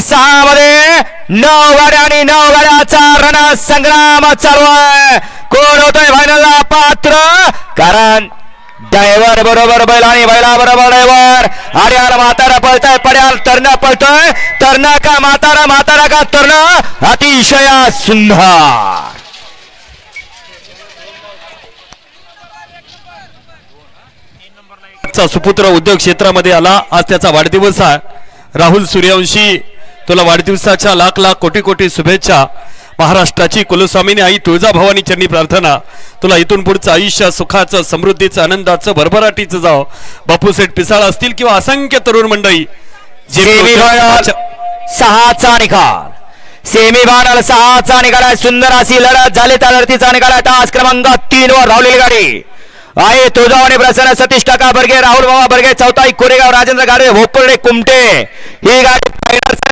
आणि सहा मध्ये नऊ गाड्या आणि नऊ गाड्याचा रण संग्राम चालू आहे. कोण होतोय फायनलला पात्र. कारण ड्रायव्हर बरोबर बैल आणि बैला बरोबर ड्रायव्हर आर्याला म्हातारा पळताय पड्याल तरण पळतोय. तरण का म्हातारा? म्हातारा का तरण? अतिशय सुंदर. सुपुत्र उद्योग क्षेत्रामध्ये आला. आज त्याचा वाढदिवस आहे. राहुल सूर्यवंशी तुला वाढदिवसाच्या लाख लाख कोटी कोटी शुभेच्छा. महाराष्ट्राची कुलस्वामिनी आई तुळजाभवानी चरणी प्रार्थना. तुला इथून पुढचं आयुष्य सुखाचं समृद्धीचं आनंदाचं भरभराटीचं जाव. बापू सेठ पिसाळ असतील किंवा असंख्य तरुण मंडळी. सहाचा निकाल. सेमी फायनल सहाचा निकाल आहे. सुंदर अशी लढत झाली. त्या लढतीचा निकाल आहे. तास क्रमांक तीन वर धावलेली गाडी आहे तुळजावाणी प्रसन्न सतीश काका बर्गे राहुल बाबा बर्गे चौथाई कोरेगाव राजेंद्र गाडे भोपरडे कुमटे. ही गाडी